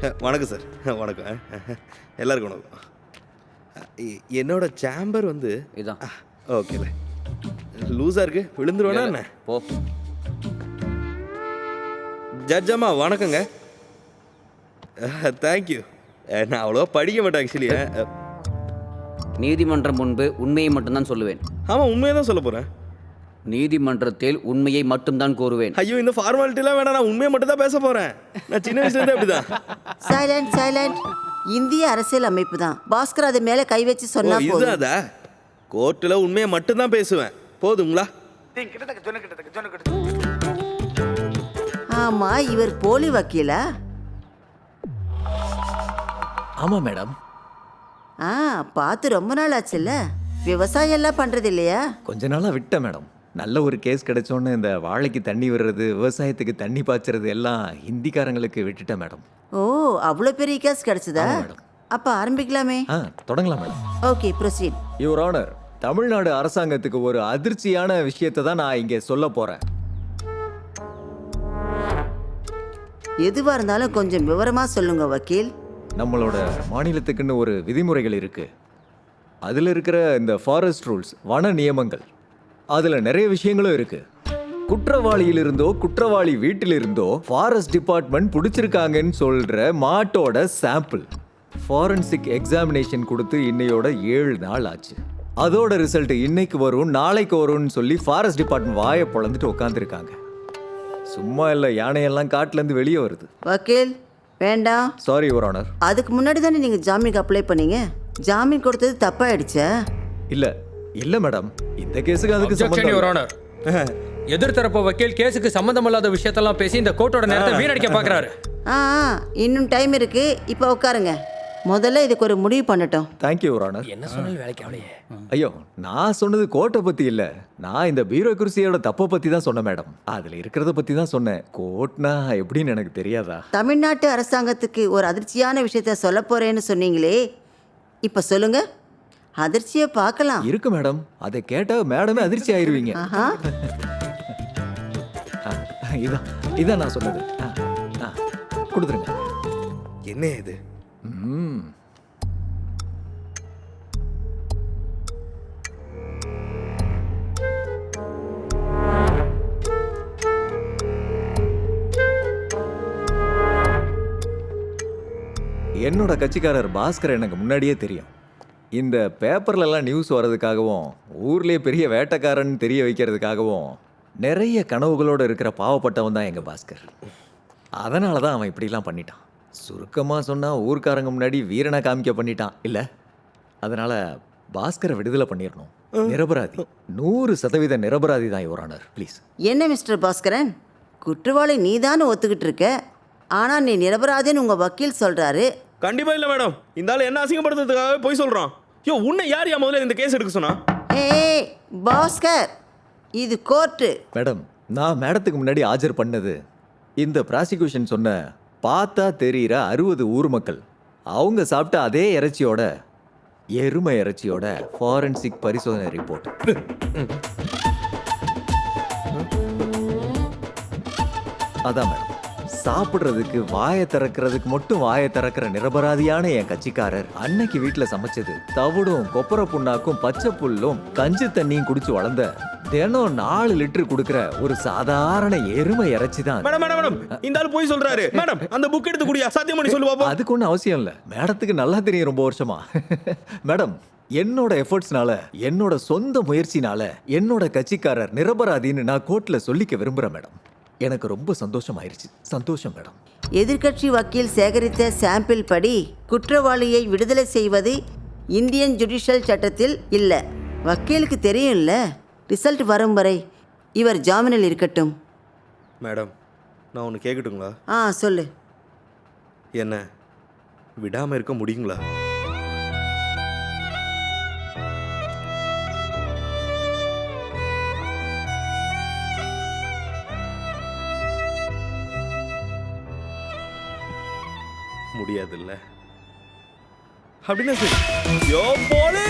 வணக்கம் சார். வணக்கம். எல்லாருக்கும் வணக்கம். என்னோட சேம்பர் வந்து இதான். ஓகேல லூஸாக இருக்கு. விழுந்துருவேனா என்ன? போ. ஜட்ஜ் அம்மா வணக்கங்க. தேங்க்யூ நான் அவ்வளோவா படிக்க மாட்டேன் ஆக்சுவலி நீதிமன்றம் முன்பு உண்மையை மட்டும்தான் சொல்லுவேன். ஆமாம் உண்மையை தான் சொல்ல போகிறேன் நீதிமன்றத்தில் உண்மையை மட்டும்தான் கூறுவேன். ஐயோ இந்த ஃபார்மாலிட்டிலாம் வேணாம். நான் உண்மையை மட்டும் தான் பேச போகிறேன் நான் சின்ன வயசுலேருந்தே அப்படி தான் சைலண்ட் சைலண்ட் இந்திய அரசியல் அமைப்பு தான். பாஸ்கர் அது மேல கை வச்சு ஓ சொன்னா இது போதும். அதா? கோர்ட்டில் உண்மையை மட்டும் தான் பேசுவேன். போதுங்களா? ஆமா இவர் போலி வக்கீலா? ஆமாம் மேடம். ஆ பார்த்து ரொம்ப நாள் ஆச்சுல்ல. விவசாயம் எல்லாம் பண்றது இல்லையா? கொஞ்ச நாளாக விட்டேன் மேடம். நல்ல ஒரு கேஸ் கிடைச்சோன்னு இந்த வாழைக்கு தண்ணி விடுறது விவசாயத்துக்கு தண்ணி பாய்ச்சறது எல்லாம் ஹிந்திக்காரங்களுக்கு விட்டுட்டேன் மேடம். ஓ அவ்வளோ பெரிய கேஸ் கிடைச்சதா. அப்ப ஆரம்பிக்கலாமே. ஆ தொடங்கலாம் madam. Okay proceed your honour Tamil Nadu அரசாங்கத்துக்கு ஒரு அதிர்ச்சியான விஷயத்தை தான் நான் இங்கே சொல்ல போகிறேன் எதுவா இருந்தாலும் கொஞ்சம் விவரமா சொல்லுங்க வக்கீல். நம்மளோட மாநிலத்துக்குன்னு ஒரு விதிமுறைகள் இருக்கு. அதில் இருக்கிற இந்த ஃபாரஸ்ட் ரூல்ஸ் வன நியமங்கள். அதில் நிறைய விஷயங்களும் இருக்கு. குற்றவாளியிலிருந்தோ குற்றவாளி வீட்டிலிருந்தோ ஃபாரஸ்ட் டிபார்ட்மெண்ட் பிடிச்சிருக்காங்கன்னு சொல்ற மாட்டோட சாம்பிள் ஃபாரன்சிக் எக்ஸாமினேஷன் கொடுத்து இன்னையோட ஏழு நாள் ஆச்சு. அதோட ரிசல்ட் இன்னைக்கு வரும் நாளைக்கு வரும்னு சொல்லி ஃபாரஸ்ட் டிபார்ட்மெண்ட் வாயை பொழந்துட்டு உட்காந்துருக்காங்க சும்மா இல்லை யானையெல்லாம் காட்டுலேருந்து வெளியே வருது. வக்கீல் வேண்டாம். சாரி யுவர் ஆனர் அதுக்கு முன்னாடி தானே நீங்க ஜாமீனுக்கு அப்ளை பண்ணீங்க? ஜாமீன் கொடுத்தது தப்பாயிடுச்சா? இல்ல இல்ல மேடம் இந்த கேஸுக்கு அதுக்கு சம்பந்தம் இல்ல. Honor. எதிர்த்தரப்பு வக்கீல் கேஸுக்கு சம்பந்தமில்லாத விஷயத்தெல்லாம் பேசி இந்த கோர்ட்டோட நேரத்தை வீணடிக்க பார்க்கறாரு. ஆ ஆ, இன்னும் டைம் இருக்கு. இப்போ உட்காருங்க. முதல்ல இதுக்கு ஒரு முடிவு பண்ணட்டும். Thank you, Your Honor. என்ன சொன்னாலும் வேலைக்கு அவளையே ஐயோ நான் சொன்னது கோர்ட்டை பத்தி இல்ல. நான் இந்த பியூரோக்ரஸியோட தப்பை பத்தி தான் சொன்னேன் மேடம் அதுல இருக்கிறத பத்தி தான் சொன்னேன். கோர்ட்னா எப்படின்னு எனக்கு தெரியாதா? தமிழ்நாட்டு அரசாங்கத்துக்கு ஒரு அதிர்ச்சியான விஷயத்த சொல்ல போறேன்னு சொன்னீங்களே. இப்போ சொல்லுங்க. அதிர்ச்சியை பார்க்கலாம். இருக்கு மேடம். அதை கேட்டா மேடமே அதிர்ச்சி ஆயிருவீங்க. ஆஹா. ஆ, இதான் இதான் நான் சொன்னது ஆ, ஆ, கொடுத்துருங்க. என்ன இது? ம் என்னோட கட்சிக்காரர் பாஸ்கர் எனக்கு முன்னாடியே தெரியும். இந்த பேப்பர்லலாம் நியூஸ் வர்றதுக்காகவும் ஊர்லேயே பெரிய வேட்டைக்காரன் தெரிய வைக்கிறதுக்காகவும் நிறைய கனவுகளோடு இருக்கிற பாவப்பட்டவன் தான் எங்கள் பாஸ்கர். அதனால தான் அவன் இப்படிலாம் பண்ணிட்டான். சுருக்கமாக சொன்னால் ஊர்க்காரங்க முன்னாடி வீரனை காமிக்க பண்ணிட்டான். இல்லை அதனால் பாஸ்கரை விடுதலை பண்ணிடணும் நிரபராதி. நூறு சதவீத நிரபராதி தான் யுவரானர் ப்ளீஸ் என்ன மிஸ்டர் பாஸ்கரன்? குற்றவாளி நீதான்னு ஒத்துக்கிட்டு இருக்க. ஆனா நீ நிரபராதின்னு உங்க வக்கீல் சொல்றாரு. கண்டிப்பா இல்லை மேடம். இந்த ஆள் என்ன அசிங்கப்படுத்துறதுக்காகவே போய் சொல்கிறான் ஐயோ உன்னை யார் யா முதல்ல இந்த கேஸ் எடுக்க சொன்னா? ஏய் பாஸ்கர் இது கோர்ட்டு. மேடம் நான் மேடத்துக்கு முன்னாடி ஆஜர் பண்ணது. இந்த ப்ராசிக்யூஷன் சொன்ன பார்த்தா தெரிகிற அறுபது ஊர் மக்கள். அவங்க சாப்பிட்ட அதே இறைச்சியோட எருமை இறைச்சியோட ஃபாரன்சிக் பரிசோதனை ரிப்போர்ட் அதான் மேடம். சாப்பிட்றதுக்கு வாயை திறக்கிறதுக்கு மட்டும் வாயை திறக்கிற நிரபராதியான என் கட்சிக்காரர் அன்னைக்கு வீட்டில் சமைச்சது. தவிடும் கொப்பரை புண்ணாக்கும் பச்சை புல்லும் கஞ்சி தண்ணியும் குடிச்சு வளர்ந்த தினம் நாலு லிட்டர் கொடுக்கிற ஒரு சாதாரண எருமை இறைச்சி தான் மேடம் மேடம் மேடம் இந்த ஆள் போய் சொல்றாரு. மேடம் அந்த புக் எடுத்து குடியா? சத்தியம் பண்ணி சொல்லு அதுக்கு ஒன்றும் அவசியம் இல்லை. மேடத்துக்கு நல்லா தெரியும் ரொம்ப வருஷமா. மேடம் என்னோட எஃபர்ட்ஸ்னால என்னோட சொந்த முயற்சினால என்னோட கட்சிக்காரர் நிரபராதின்னு நான் கோர்ட்ல சொல்லிக்க விரும்புறேன் மேடம். எனக்கு ரொம்ப சந்தோஷம் ஆயிருச்சு சந்தோஷம் மேடம். எதிர்க்கட்சி வக்கீல் சேகரித்த சாம்பிள் படி குற்றவாளியை விடுதலை செய்வது இந்தியன் ஜுடிஷியல் சட்டத்தில் இல்லை. வக்கீலுக்கு தெரியும்ல? ரிசல்ட் வரும் வரை இவர் ஜாமீனில் இருக்கட்டும். மேடம் நான் ஒன்று கேட்கட்டுங்களா ஆ சொல்லு. என்ன? விடாமல் இருக்க முடியுங்களா? முடியாதுல்ல. அப்படின்னா சரி. யோ போலே!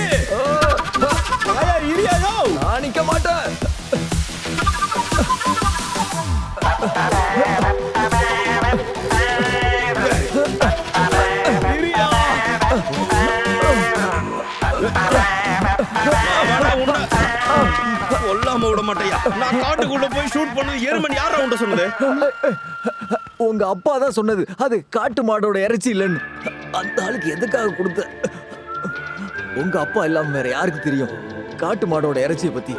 விட மாட்டேயா. நான் காட்டுக்குள்ள போய் ஷூட் பண்ணது ஏழு மணி யார் உண்ட சொன்னது? உங்க அப்பா தான் சொன்னது. அது காட்டு மாடோட இறைச்சி இல்லைன்னு. அந்த ஆளுக்கு எதுக்காக கொடுத்த? உங்க அப்பா இல்லாம வேற யாருக்கு தெரியும்? காட்டு மாடோட இறைச்சியை பத்தி.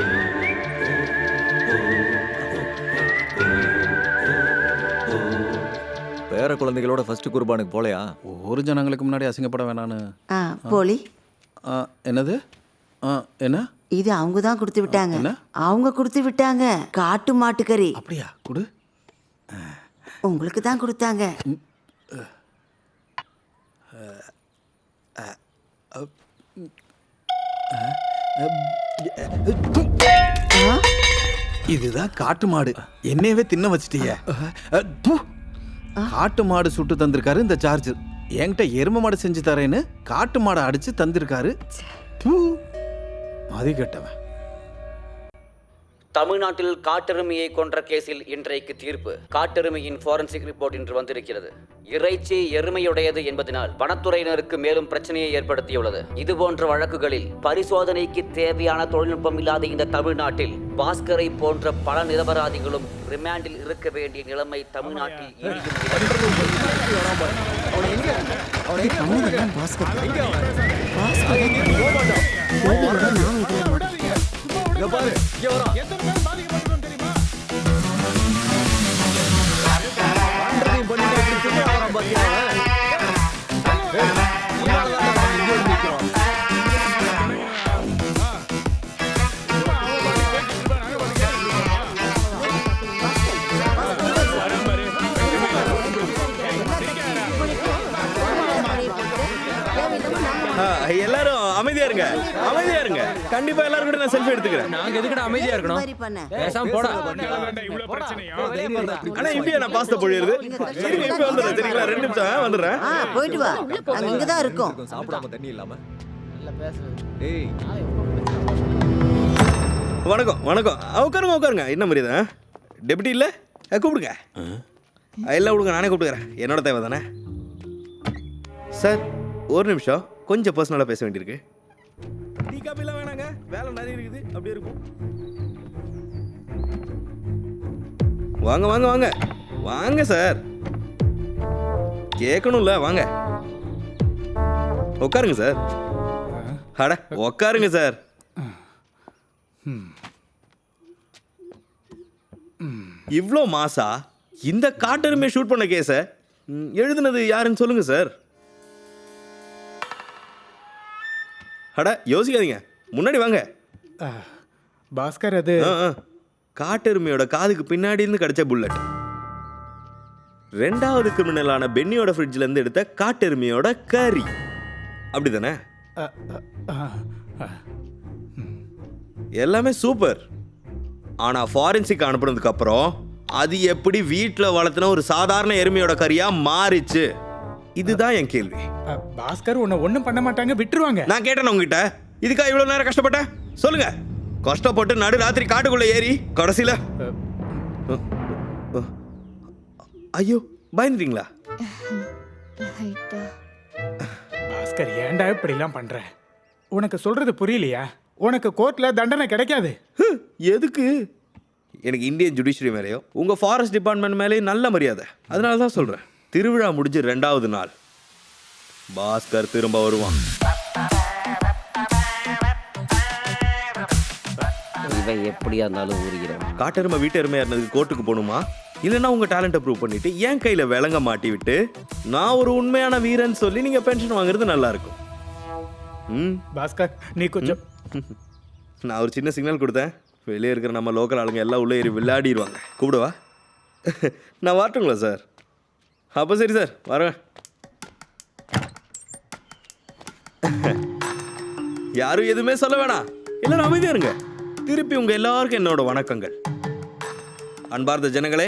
பேர குழந்தைகளோட ஃபர்ஸ்ட் குர்பானுக்கு போலையா? ஒரு ஜனங்களுக்கு முன்னாடி அசிங்கப்பட வேணான்னு. ஆ போலி. ஆ, என்னது? ஆ, என்ன? இது அவங்க தான் கொடுத்து விட்டாங்க? அவங்க கொடுத்து விட்டாங்க. காட்டு மாட்டுக்கறி. அப்படியா? கொடு. உங்களுக்கு தான் கொடுத்தாங்க. இதுதான் காட்டு மாடு. என்னையவே தின்ன வச்சிட்டீங்க காட்டு மாடு சுட்டு தந்திருக்காரு இந்த சார்ஜர். என்கிட்ட எரும மாடு செஞ்சு தரேன்னு காட்டு மாடை அடிச்சு தந்திருக்காரு. மதி கெட்டவன். தமிழ்நாட்டில் காட்டெருமையை கொன்ற கேஸில் இன்றைக்கு தீர்ப்பு. காட்டெருமையின் ஃபாரன்சிக் ரிப்போர்ட் இன்று வந்திருக்கிறது. இறைச்சி எருமையுடையது என்பதனால் வனத்துறையினருக்கு மேலும் பிரச்சனையை ஏற்படுத்தியுள்ளது. இதுபோன்ற வழக்குகளில் பரிசோதனைக்கு தேவையான தொழில்நுட்பம் இல்லாத இந்த தமிழ்நாட்டில் பாஸ்கரை போன்ற பல நிரபராதிகளும் ரிமாண்டில் இருக்க வேண்டிய நிலைமை தமிழ்நாட்டில் இனியும் இங்க பாரு. இங்க வரான் பண்றதையும் பண்ணிட்டு எப்படி திரும்ப வரான் பாத்தியா எல்லாரும் அமைதியா இருங்க. அமைதியா இருங்க. கண்டிப்பா எல்லாரும் கூட நான் செல்ஃபி எடுத்துக்கிறேன். நாங்க எதுக்குடா அமைதியா இருக்கணும்? பேசாம போடா. இருந்தா இப்படி ஆனா இப்படியா நான் பாஸ்தா பொழியுறது சரிங்க இப்ப வந்துடுறேன். சரிங்களா? ரெண்டு நிமிஷம் வந்துடுறேன். போயிட்டு வா. நாங்க இங்க தான் இருக்கோம். சாப்பிடாம தண்ணி இல்லாம. வணக்கம் வணக்கம். உட்காருங்க உட்காருங்க. என்ன மரியாதை டெபியூட்டி இல்ல? கூப்பிடுங்க. எல்லாம் விடுங்க நானே கூப்பிட்டுக்கிறேன். என்னோட தேவை தானே சார். ஒரு நிமிஷம். கொஞ்சம் பர்சனலாக பேச வேண்டியிருக்கு. டீ காப்பிலாம் வேணாங்க. வேலை நிறைய இருக்குது. அப்படியே இருக்கும். வாங்க வாங்க வாங்க. வாங்க சார். கேட்கணும்ல வாங்க. உட்காருங்க சார். அட உட்காருங்க சார். இவ்வளோ மாசா இந்த காட்டெருமையை ஷூட் பண்ண கேஸை எழுதுனது யாருன்னு சொல்லுங்க சார். அட யோசிக்காதீங்க. முன்னாடி வாங்க. பாஸ்கர் அது. காட்டெருமையோட காதுக்கு பின்னாடி இருந்து கிடைச்ச புல்லட். ரெண்டாவது கிரிமினலான பென்னியோட ஃப்ரிட்ஜ்ல இருந்து எடுத்த காட்டெருமையோட கறி. அப்படிதானே? அ, அ, அ, எல்லாமே சூப்பர். ஆனா ஃபாரன்சிக் அனுப்புனதுக்கு அப்புறம் அது எப்படி வீட்டில் வளர்த்துன ஒரு சாதாரண எருமையோட கறியா மாறிச்சு. இதுதான் என் கேள்வி. பாஸ்கர் உன்னை ஒன்றும் பண்ண மாட்டாங்க விட்டுருவாங்க. நான் கேட்டேன் உங்ககிட்ட. இதுக்கா இவ்வளோ நேரம் கஷ்டப்பட்டேன் சொல்லுங்க. கஷ்டப்பட்டு நடு ராத்திரி காட்டுக்குள்ள ஏறி கடைசியில ஐயோ பயந்துட்டீங்களா? பாஸ்கர் ஏன்டா இப்படிலாம் பண்ற? உனக்கு சொல்றது புரியலையா? உனக்கு கோர்ட்ல தண்டனை கிடைக்காது. ஹ், எதுக்கு? எனக்கு இந்தியன் ஜுடிஷியரி மேலேயோ உங்கள் ஃபாரஸ்ட் டிபார்ட்மெண்ட் மேலேயும் நல்ல மரியாதை. அதனால தான் சொல்கிறேன் திருவிழா முடிஞ்சு ரெண்டாவது நாள். பாஸ்கர் திரும்ப வருவான். இவன் எப்படியா இருந்தாலும் ஊறுகிறவன் காட்டெருமை வீட்டெருமையாக இருந்ததுக்கு கோர்ட்டுக்கு போகணுமா? இல்லைன்னா உங்கள் டேலண்ட்டை ப்ரூவ் பண்ணிட்டு என் கையில் விலங்க மாட்டி விட்டு நான் ஒரு உண்மையான வீரன் சொல்லி நீங்கள் பென்ஷன் வாங்குறது நல்லா இருக்கும். ம்? பாஸ்கர் நீ கொஞ்சம் நான் ஒரு சின்ன சிக்னல் கொடுத்தேன். வெளியே இருக்கிற நம்ம லோக்கல் ஆளுங்க எல்லாம் உள்ளே ஏறி விளையாடிடுவாங்க. கூப்பிடவா நான் வரட்டுங்களா சார் அப்போ சரி சார் வரேன் யாரும் எதுவுமே சொல்ல வேணாம். எல்லாரும் அமைதியாக இருங்க. திருப்பி உங்கள் எல்லாருக்கும் என்னோட வணக்கங்கள். அன்பார்ந்த ஜனங்களே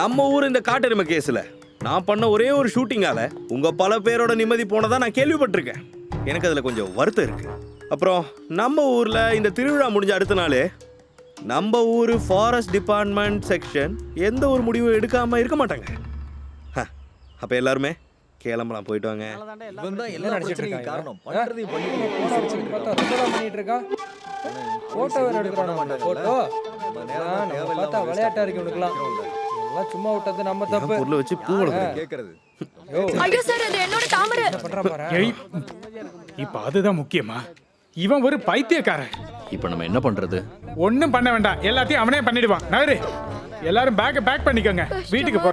நம்ம ஊர் இந்த காட்டெருமை கேஸில் நான் பண்ண ஒரே ஒரு ஷூட்டிங்கால உங்கள் பல பேரோட நிம்மதி போனதாக நான் கேள்விப்பட்டிருக்கேன். எனக்கு அதில் கொஞ்சம் வருத்தம் இருக்குது அப்புறம் நம்ம ஊரில் இந்த திருவிழா முடிஞ்ச அடுத்த நாளே நம்ம ஊர் ஃபாரஸ்ட் டிபார்ட்மெண்ட் செக்ஷன் எந்த ஒரு முடிவும் எடுக்காமல் இருக்க மாட்டாங்க. அப்ப எல்லாருமே கிளம்பலாம் போயிட்டு வாங்க. இவன் தான் எல்லா பிரச்சனைக்கும் காரணம் பண்றதையும் பண்ணிட்டு இப்படி சிரிச்சுக்கிட்டு இருக்கான். பார்த்தா ரொம்ப தான் பண்ணிட்டு இருக்கா போட்டோ வேற எடுக்கிறான்? போட்டோ பார்த்தா விளையாட்டா இருக்கு உனக்குலாம் எல்லாம் சும்மா விட்டது நம்ம தப்பு. என் பொருளை வச்சு பூ வளர்க்குறீங்க கேட்கறது யோ, ஐயோ. சார் அது என்னோட தாமரை. என்ன பண்றா பாரு. ஏய் இப்ப அதுதான் முக்கியமா. இவன் ஒரு பைத்தியக்காரன். இப்போ நம்ம என்ன பண்றது? ஒண்ணும் பண்ண வேண்டாம். எல்லாத்தையும் அவனே பண்ணிடுவான். நகரு. எல்லாரும் பேக்கை பேக் பண்ணிக்கோங்க. வீட்டுக்கு போ